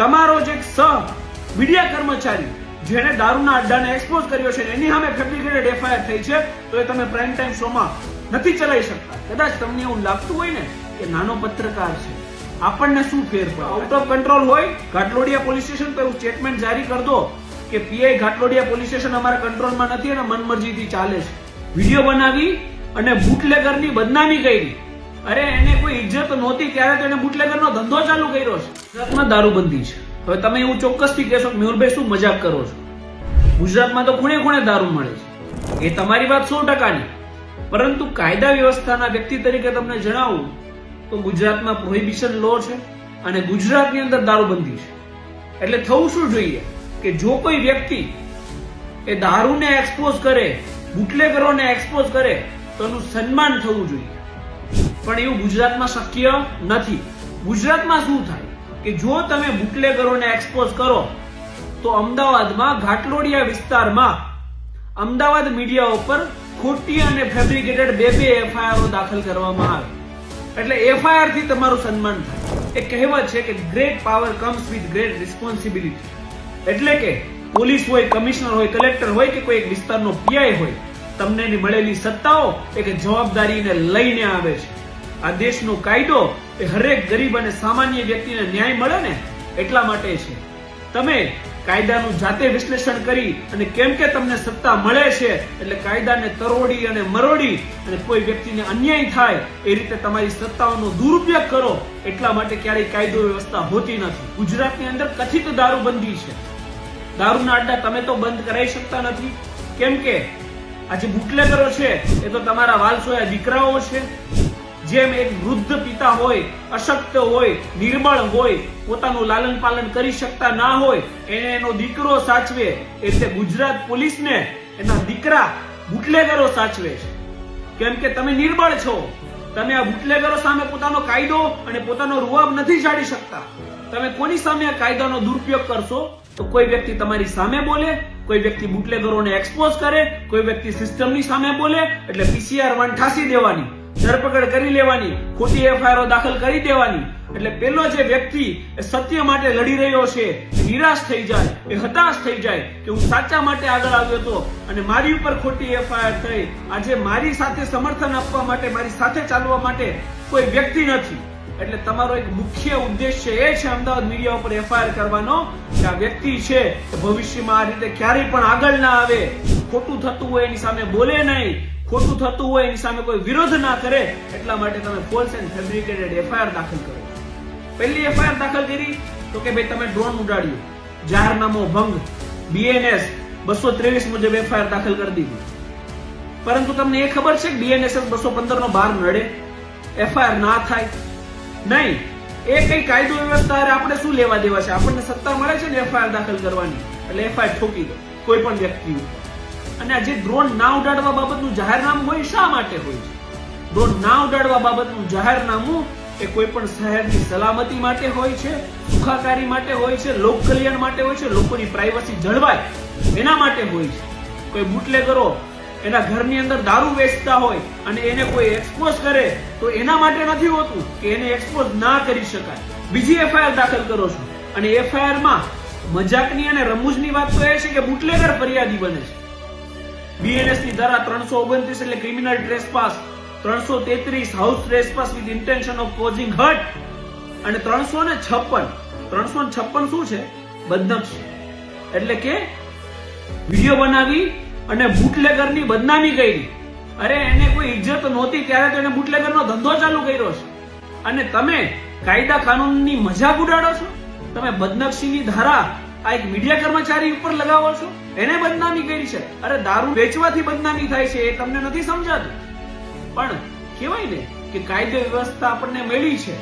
તમારો જે સહ મીડિયા કર્મચારી જેણે દારૂના અડ્ડાને એક્સપોઝ કર્યો છે એની સામે ફેબ્રિકેટેડ એફઆઈઆર થઈ છે, તો એ તમે પ્રાઇમ ટાઈમ શોમાં નથી ચલાવી શકતા. કદાચ તમને એવું લાગતું હોય ને કે નાનો પત્રકાર છે. આપણને શું ફેર પડે? આઉટ ઓફ કંટ્રોલ હોય, ઘાટલોડિયા પોલીસ સ્ટેશન પર એવું સ્ટેટમેન્ટ જારી કરતો કે પીઆઈ ઘાટલોડિયા પોલીસ સ્ટેશન અમારા કંટ્રોલમાં નથી અને મનમરજીથી ચાલે છે. વીડિયો બનાવી અને બુટલેગરની બદનામી કરી. અરે, એને કોઈ ઇજ્જત નહોતી, ત્યારે તો એને બુટલેગરનો ધંધો ચાલુ કર્યો છે. ગુજરાતમાં દારૂબંધી છે. હવે તમે એવું ચોક્કસથી કહેશો કે મેહુલભાઈ શું મજાક કરો છો? ગુજરાતમાં તો ખૂણે ખૂણે દારૂ મળે છે. એ તમારી વાત સો ટકાની. પરંતુ કાયદા વ્યવસ્થાના વ્યક્તિ તરીકે તમને જણાવું, તો ગુજરાતમાં પ્રોહિબિશન લો છે અને ગુજરાતની અંદર દારૂબંધી છે. એટલે થવું શું જોઈએ? કે જો કોઈ વ્યક્તિ એ દારૂને એક્સપોઝ કરે, બુટલેગરોને એક્સપોઝ કરે, તો એનું સન્માન થવું જોઈએ. પણ એવું ગુજરાતમાં શક્ય નથી. ગુજરાતમાં શું થાય કે જો તમે બુટલેગરોને એક્સપોઝ કરો, તો અમદાવાદમાં ઘાટલોડિયા વિસ્તારમાં અમદાવાદ મીડિયા ઉપર ખોટી અને ફેબ્રિકેટેડ બે બે એફઆઈઆર દાખલ કરવામાં આવે. એટલે એફઆઈઆરથી તમારું સન્માન થાય. એ કહેવત છે કે great power comes with great responsibility એટલે કે પોલીસ હોય, કમિશનર હોય, કલેક્ટર હોય કે કોઈ એક વિસ્તારનો પીઆઈ હોય, તમને મળેલી સત્તાઓ એક જવાબદારીને લઈને આવે છે. આ દેશનો કાયદો એ હરેક ગરીબ અને સામાન્ય વ્યક્તિને ન્યાય મળે ને એટલા માટે છે. તમે કાયદાનું જાતે વિશ્લેષણ કરી અને કેમ કે તમને સત્તા મળે છે, એટલે કાયદાને તરોડી અને મરોડી અને કોઈ વ્યક્તિને અન્યાય થાય, એ રીતે તમારી સત્તાઓનો દુરુપયોગ કરો, એટલા માટે ક્યારેય કાયદો વ્યવસ્થા હોતી નથી. ગુજરાતની અંદર કથિત દારૂબંધી છે. દારૂના અડ્ડા તમે તો બંધ કરાવી શકતા નથી. કેમ કે આ જે બુટલેગરો છે, એ તો તમારા વાલસોયા દીકરાઓ છે. જેમ એક વૃદ્ધ પિતા હોય, અશક્ત હોય, નિર્બળ હોય, પોતાનું લાલન પાલન કરી શકતા ના હોય, એને એનો દીકરો સાચવે એટલે ગુજરાત પોલીસને એના દીકરા બુટલેગરો સાચવે છે. કેમ કે તમે નિર્બળ છો. તમે આ બુટલેગરો સામે પોતાનો કાયદો અને પોતાનો રૂવાબ નથી જાડી શકતા. તમે કોની સામે આ કાયદાનો દુરુપયોગ કરશો? તો કોઈ વ્યક્તિ તમારી સામે બોલે, કોઈ વ્યક્તિ બુટલેગરોને એક્સપોઝ કરે, કોઈ વ્યક્તિ સિસ્ટમની સામે બોલે, એટલે પીસીઆર વન ઠાસી દેવાની. ધરપકડ કરી લેવાની, ખોટી એફઆઈઆર દાખલ કરી દેવાની. એટલે પેલો જે વ્યક્તિ એ સત્ય માટે લડી રહ્યો છે નિરાશ થઈ જાય, એ હતાશ થઈ જાય કે હું સાચા માટે આગળ આવ્યો હતો અને મારી ઉપર ખોટી એફઆઈઆર થઈ, આજે મારી સાથે સમર્થન આપવા માટે, મારી સાથે ચાલવા માટે કોઈ વ્યક્તિ નથી. એટલે તમારો એક મુખ્ય ઉદ્દેશ્ય એ છે અમદાવાદ મીડિયા ઉપર એફઆઈઆર કરવાનો કે આ વ્યક્તિ છે ભવિષ્યમાં આ રીતે ક્યારેય પણ આગળ ના આવે. ખોટું થતું હોય એની સામે બોલે નહીં. ખોટું થતું હોય એની સામે કોઈ વિરોધ ના કરે, એટલા માટે તમે ફોલ્સ એન્ડ ફેબ્રિકેટેડ એફઆઈઆર દાખલ કરો. પહેલી એફઆઈઆર દાખલ કરી, તો કે ભાઈ તમે ડ્રોન ઉડાડ્યું. જાહેરનામો ભંગ. બીએનએસ બસો ત્રેવીસ મુજબ એફઆઈઆર દાખલ કરી દીધી. પરંતુ તમને એ ખબર છે કે બીએનએસએસ બસો પંદર નો બાર નડે? એફઆઈઆર ના થાય. નહીં. એ કઈ કાયદો વ્યવસ્થા આપણે શું લેવા દેવા છે? આપણને સત્તા મળે છે ને એફઆઈઆર દાખલ કરવાની. એટલે એફઆઈઆર ઠોકી દો. કોઈ પણ વ્યક્તિ ઉપર. અને આ જે ડ્રોન ના ઉડાડવા બાબતનું જાહેરનામું હોય શા માટે હોય છે? ડ્રોન ના ઉડાડવા બાબતનું જાહેરનામું એ કોઈ પણ શહેરની સલામતી માટે હોય છે, સુખાકારી માટે હોય છે, લોક કલ્યાણ માટે હોય છે, લોકોની પ્રાઇવસી જળવાય એના માટે હોય છે. કોઈ બુટલેગરો એના ઘરની અંદર દારૂ વેચતા હોય અને એને કોઈ એક્સપોઝ કરે તો એના માટે નથી હોતું કે એને એક્સપોઝ ના કરી શકાય. બીજી એફઆઈઆર દાખલ કરો છો. અને એફઆઈઆરમાં મજાકની અને રમૂજની વાત તો એ છે કે બુટલેગર ફરિયાદી બને છે. બીએનએસની ધારા ત્રણસો ઓગણત્રીસ એટલે ક્રિમિનલ ટ્રેસપાસ ત્રણસો તેત્રીસ house trespass with intention of causing hurt અને ત્રણસો ને છપ્પન, ત્રણસો ને છપ્પન શું છે? બદનક્ષ એટલે કે વીડિયો બનાવી અને બુટલેગરની બદનામી કરી. અરે એને કોઈ ઇજ્જત નહોતી, ત્યારે તો એને બુટલેગરનો ધંધો ચાલુ કર્યો છે. અને તમે કાયદા કાનૂનની મજાક ઉડાડો છો? તમે બદનક્ષીની ધારા આ એક મીડિયા કર્મચારી ઉપર લગાવો છો? એને બદનામી કરી છે. અરે દારૂ વેચવાથી બદનામી થાય છે એ તમને નથી સમજાતું? પણ કહેવાય ને કે કાયદો વ્યવસ્થા આપણને મળી છે.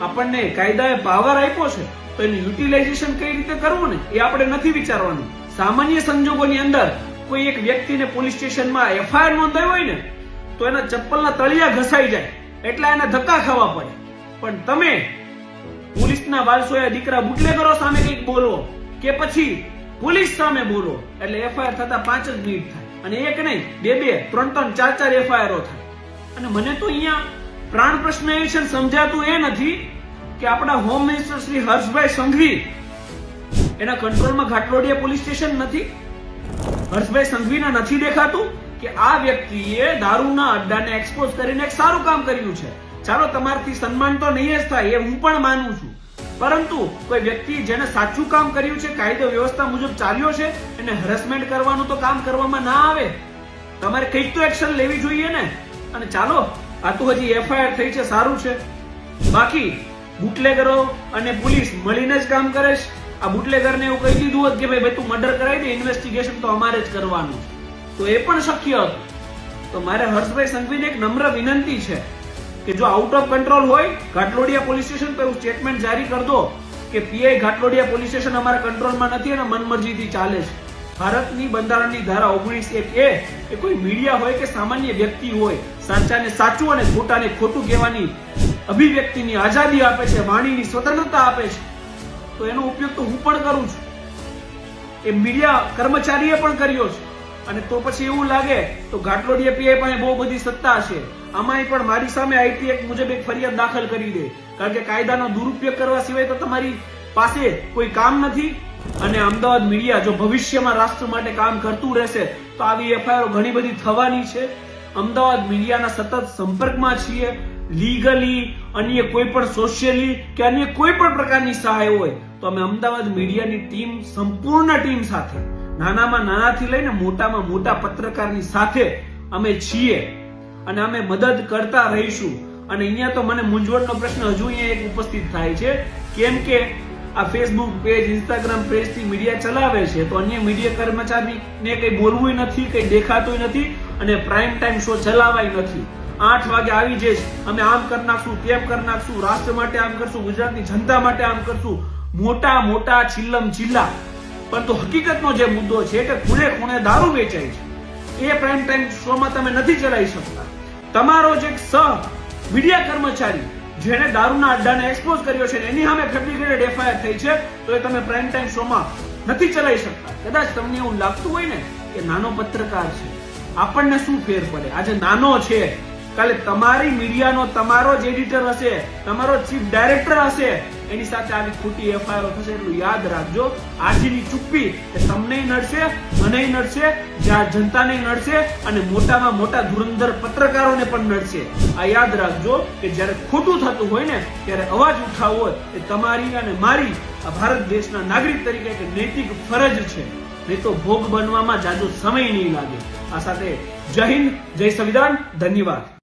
આપણને કાયદાએ પાવર આપ્યો છે. તો એનું યુટિલાઇઝેશન કઈ રીતે કરવું ને એ આપણે નથી વિચારવાનું. સામાન્ય સંજોગોની અંદર કોઈ એક વ્યક્તિને પોલીસ સ્ટેશનમાં એફઆઈઆર નોંધાવી હોય ને, તો એના ચપ્પલના તળિયા ઘસાઈ જાય. એટલા એને ધક્કા ખાવા પડે. પણ તમે પોલીસના વાલસોયા દીકરા બુટલેગરો સામે કંઈક બોલો. કે પછી પોલીસ સામે બોલો. એટલે એફઆઈઆર થતા પાંચ જ મિનિટ થાય. અને એક નહીં, બે બે, ત્રણ ત્રણ, ચાર ચાર એફઆઈઆરો થાય. અને મને તો અહીંયા પ્રાણ પ્રશ્ન એ છે સમજાતું એ નથી કે આપણા હોમ મિનિસ્ટર શ્રી હર્ષભાઈ સંઘવી એના કંટ્રોલમાં ઘાટલોડિયા પોલીસ સ્ટેશન નથી. હર્ષભાઈ સંઘવીને નથી દેખાતું કે આ વ્યક્તિએ દારૂના અડ્ડાને એક્સપોઝ કરીને એક સારું કામ કર્યું છે. ચાલો, તમારથી સન્માન તો નહીં જ થાય, એ હું પણ માનું છું. પરંતુ કોઈ વ્યક્તિ જેને સાચું કામ કર્યું છે, કાયદો વ્યવસ્થા મુજબ ચાલ્યો છે એને હરેસમેન્ટ કરવાનું તો કામ કરવામાં ના આવે, તમારે કંઈક તો એક્શન લેવી જોઈએ ને. અને ચાલો, આ તો હજી એફઆઈઆર થઈ છે, સારું છે. બાકી, બુટલેગરો અને પોલીસ મળીને જ કામ કરે છે. આ બુટલેગરને એવું કહી દીધું હોત કે ભાઈ ભાઈ, તું મર્ડર કરાવી દે ઇન્વેસ્ટિગેશન તો અમારે જ કરવાનું તો એ પણ શક્ય હતું. તો મારે હર્ષભાઈ સંઘવીને એક નમ્ર વિનંતી છે. કે જો આઉટ ઓફ કંટ્રોલ હોય, ઘાટલોડિયા પોલીસ સ્ટેશન પર એવું સ્ટેટમેન્ટ જારી કરી દો કે પીઆઈ ઘાટલોડિયા પોલીસ સ્ટેશન અમારા કંટ્રોલમાં નથી અને મનમરજીથી ચાલે છે. ભારતની બંધારણની ધારા ઓગણીસ એક એ કે કોઈ મીડિયા હોય કે સામાન્ય વ્યક્તિ હોય, સાચાને સાચું અને ખોટાને ખોટું કહેવાની અભિવ્યક્તિની આઝાદી આપે છે, વાણીની સ્વતંત્રતા આપે છે. તો એનો ઉપયોગ તો હું પણ કરું છું. એ મીડિયા કર્મચારીએ પણ કર્યો છે. અને તો પછી એવું લાગે તો ઘાટલોડિયા પીઆઈ પણ બહુ બધી સત્તા છે આમાંય પણ મારી સામે આઈટી એક્ટ મુજબ એક ફરિયાદ દાખલ કરી દે. કારણ કે કાયદાનો દુરુપયોગ કરવા સિવાય તો તમારી પાસે કોઈ કામ નથી અને અમદાવાદ મીડિયા જો ભવિષ્યમાં રાષ્ટ્ર માટે કામ કરતું રહેશે, તો આવી એફઆઈઆર ઘણી બધી થવાની છે. અમદાવાદ મીડિયાના સતત સંપર્કમાં છીએ. લીગલી અન્ય કોઈ પણ સોશિયલી કે અન્ય કોઈ પણ પ્રકારની સહાય હોય, તો અમે અમદાવાદ મીડિયાની ટીમ, સંપૂર્ણ ટીમ સાથે, નાનામાં નાનાથી લઈને મોટામાં મોટા પત્રકારની સાથે અમે છીએ. અને અમે મદદ કરતા રહીશું. અને અહીંયા તો મને મૂંઝવણનો પ્રશ્ન હજુ અહીંયા એક ઉપસ્થિત થાય છે. કેમ કે આ ફેસબુક પેજ ઇન્સ્ટાગ્રામ પેજથી મીડિયા ચલાવે છે, તો અન્ય મીડિયા કર્મચારીને કંઈ બોલવું નથી, કંઈ દેખાતું નથી અને પ્રાઇમ ટાઈમ શો ચલાવાય નથી. આઠ વાગે આવી જઈશ, અમે આમ કરી નાખશું, તેમ કરી નાખશું, રાષ્ટ્ર માટે આમ કરશું, ગુજરાતની જનતા માટે આમ કરશું. મોટા મોટા છિલ્લમ જિલ્લા પરંતુ હકીકતનો જે મુદ્દો છે કે ખૂણે ખૂણે દારૂ વેચાય છે. એ પ્રાઇમ ટાઈમ શોમાં તમે નથી ચલાવી શકતા. તમારો જે એક સહ મીડિયા કર્મચારી જેને દારૂના અડ્ડાને એક્સપોઝ કર્યો છે એની સામે ફેબ્રિકેટેડ એફઆઈઆર થઈ છે, તો એ તમે પ્રાઇમ ટાઈમ શોમાં નથી ચલાવી શકતા. કદાચ તમને એવું લાગતું હોય ને કે નાનો પત્રકાર છે. આપણને શું ફેર પડે? આજે નાનો છે. કાલે તમારી મીડિયાનો તમારો જ એડિટર હશે, તમારો ચીફ ડાયરેક્ટર હશે એની સાથે આવી ખોટી એફઆઈઆર થશે એટલું યાદ રાખજો. આજની ચૂપ્પી એ તમને નડશે, મને નડશે જ્યાં જનતાને નડશે અને મોટામાં મોટા ધુરંધર પત્રકારોને પણ નડશે. આ યાદ રાખજો કે જ્યારે ખોટું થતું હોય ને, ત્યારે અવાજ ઉઠાવવો એ તમારી અને મારી, આ ભારત દેશના નાગરિક તરીકે એક નૈતિક ફરજ છે. નહીં તો ભોગ બનવામાં જાજો સમય નહીં લાગે. આ સાથે જય હિન્દ, જય સંવિધાન, ધન્યવાદ.